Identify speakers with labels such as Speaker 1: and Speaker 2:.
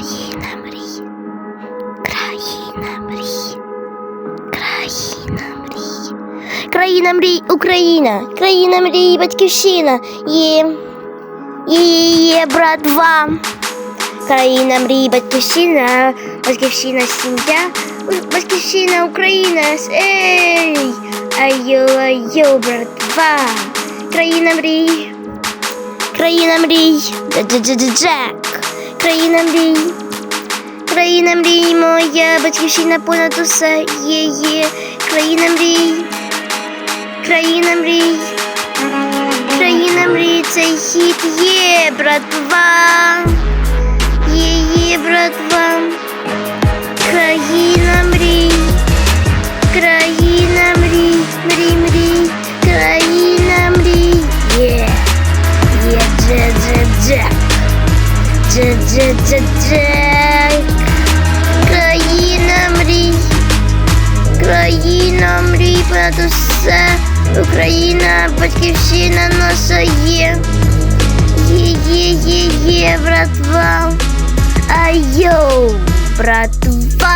Speaker 1: Країна мрій. Країна мрій. Країна мрій. Країна мрій, Україна. Країна мрій, батьківщина. Є. Є, є, братва. Країна мрій, батьківщина. Батьківщина сім'я. Батьківщина Україна. Ей! Айо, айо, братва. Країна мрій. Країна мрій. Джек. Країна мрій. Країна мрій, моя батьківщина понад усе є, є. Країна мрій. Країна мрій. Країна мрій, цей хід є, братва. Є, є, братва. Країна мрій. Країна мрій, мрій, мрій. Країна мрій. Країна мрій понад усе. Україна, батьківщина наша є. Є, є, є, є, братва. Айоу, братва.